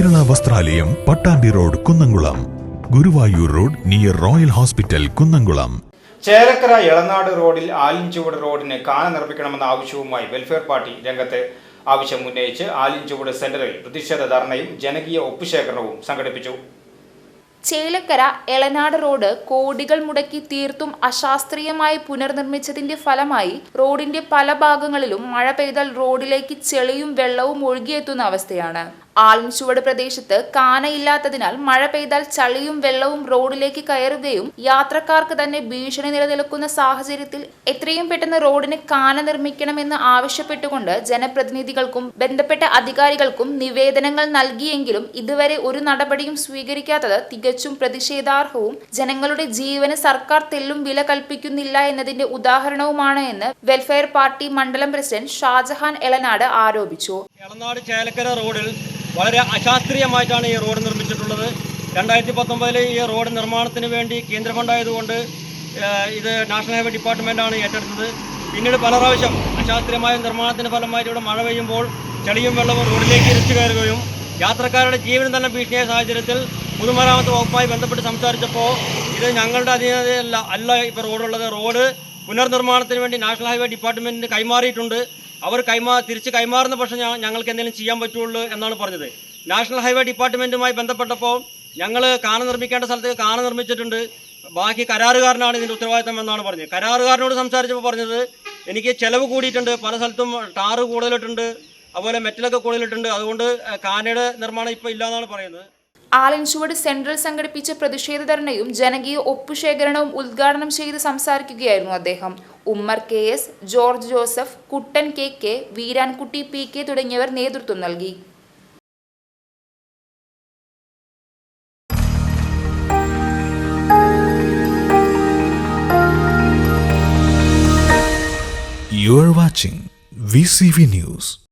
വസ്ത്രാലയം Pattambi road Kunnamkulam. Guruvayur road near royal hospital Kunnamkulam. Chelakkara Elanad റോഡിൽ ആലിൻചുവട് റോഡിന് കാന നിർമ്മിക്കണമെന്ന ആവശ്യവുമായി വെൽഫെയർ പാർട്ടി രംഗത്ത് ആവശ്യം ഉന്നയിച്ച് ആലിൻചുവട് സെന്ററിൽ പ്രതിഷേധ ധർണയും ജനകീയ ഒപ്പുശേഖരണവും സംഘടിപ്പിച്ചു. ചേലക്കര എളനാട് റോഡ് കോടികൾ മുടക്കി തീർത്തും അശാസ്ത്രീയമായി പുനർനിർമ്മിച്ചതിന്റെ ഫലമായി റോഡിന്റെ പല ഭാഗങ്ങളിലും മഴ പെയ്താൽ റോഡിലേക്ക് ചെളിയും വെള്ളവും ഒഴുകിയെത്തുന്ന അവസ്ഥയാണ്. ആലിൻചുവട് പ്രദേശത്ത് കാനയില്ലാത്തതിനാൽ മഴ പെയ്താൽ ചളിയും വെള്ളവും റോഡിലേക്ക് കയറുകയും യാത്രക്കാർക്ക് തന്നെ ഭീഷണി നിലനിൽക്കുന്ന സാഹചര്യത്തിൽ എത്രയും പെട്ടെന്ന് റോഡിന് കാന നിർമ്മിക്കണമെന്ന് ആവശ്യപ്പെട്ടുകൊണ്ട് ജനപ്രതിനിധികൾക്കും ബന്ധപ്പെട്ട അധികാരികൾക്കും നിവേദനങ്ങൾ നൽകിയെങ്കിലും ഇതുവരെ ഒരു നടപടിയും സ്വീകരിക്കാത്തത് തികച്ചും പ്രതിഷേധാർഹവും ജനങ്ങളുടെ ജീവന് സർക്കാർ തെല്ലും വില കൽപ്പിക്കുന്നില്ല എന്നതിന്റെ ഉദാഹരണവുമാണ് എന്ന് വെൽഫെയർ പാർട്ടി മണ്ഡലം പ്രസിഡന്റ് ഷാജഹാൻ എളനാട് ആരോപിച്ചു. എളനാട് ചേലക്കര റോഡിൽ വളരെ അശാസ്ത്രീയമായിട്ടാണ് ഈ റോഡ് നിർമ്മിച്ചിട്ടുള്ളത്. രണ്ടായിരത്തി പത്തൊമ്പതിൽ ഈ റോഡ് നിർമ്മാണത്തിന് വേണ്ടി കേന്ദ്ര ഫണ്ടായതുകൊണ്ട് ഇത് നാഷണൽ ഹൈവേ ഡിപ്പാർട്ട്മെന്റാണ് ഏറ്റെടുത്തത്. പിന്നീട് പല പ്രാവശ്യം അശാസ്ത്രീയമായ നിർമ്മാണത്തിന് ഫലമായിട്ട് ഇവിടെ മഴ പെയ്യുമ്പോൾ ചെളിയും വെള്ളവും റോഡിലേക്ക് ഇരച്ചു കയറുകയും യാത്രക്കാരുടെ ജീവൻ തന്നെ ഭീഷണിയായ സാഹചര്യത്തിൽ പൊതുമരാമത്ത് വകുപ്പുമായി ബന്ധപ്പെട്ട് സംസാരിച്ചപ്പോൾ ഇത് ഞങ്ങളുടെ അധീനതയല്ല അല്ല ഇപ്പോൾ റോഡുള്ളത്. റോഡ് പുനർനിർമ്മാണത്തിന് വേണ്ടി നാഷണൽ ഹൈവേ ഡിപ്പാർട്ട്മെന്റിന് കൈമാറിയിട്ടുണ്ട്. അവർ കൈമാ തിരിച്ച് കൈമാറുന്ന പക്ഷം ഞങ്ങൾക്ക് എന്തെങ്കിലും ചെയ്യാൻ പറ്റുള്ളൂ എന്നാണ് പറഞ്ഞത്. നാഷണൽ ഹൈവേ ഡിപ്പാർട്ട്മെന്റുമായി ബന്ധപ്പെട്ടപ്പോൾ ഞങ്ങൾ കാന നിർമ്മിക്കേണ്ട സ്ഥലത്ത് കാന നിർമ്മിച്ചിട്ടുണ്ട്. ബാക്കി കരാറുകാരനാണ് ഇതിന്റെ ഉത്തരവാദിത്തം എന്നാണ് പറഞ്ഞത്. കരാറുകാരനോട് സംസാരിച്ചപ്പോൾ പറഞ്ഞത് എനിക്ക് ചിലവ് കൂടിയിട്ടുണ്ട് പല സ്ഥലത്തും ടാറ് കൂടുതലിട്ടുണ്ട് അതുപോലെ മെറ്റലൊക്കെ കൂടുതലിട്ടുണ്ട് അതുകൊണ്ട് കാനയുടെ നിർമ്മാണം ഇപ്പോൾ ഇല്ല എന്നാണ് പറയുന്നത്. ആലൻചുവട് സെൻട്രൽ സംഘടിപ്പിച്ച പ്രതിഷേധ ധർണയും ജനകീയ ഒപ്പുശേഖരണവും ഉദ്ഘാടനം ചെയ്ത് സംസാരിക്കുകയായിരുന്നു അദ്ദേഹം Ummer K S George Joseph Kuttan K K Veerankutty P K തുടങ്ങിയവർ നേതൃത്വം നൽകി You are watching VCV News.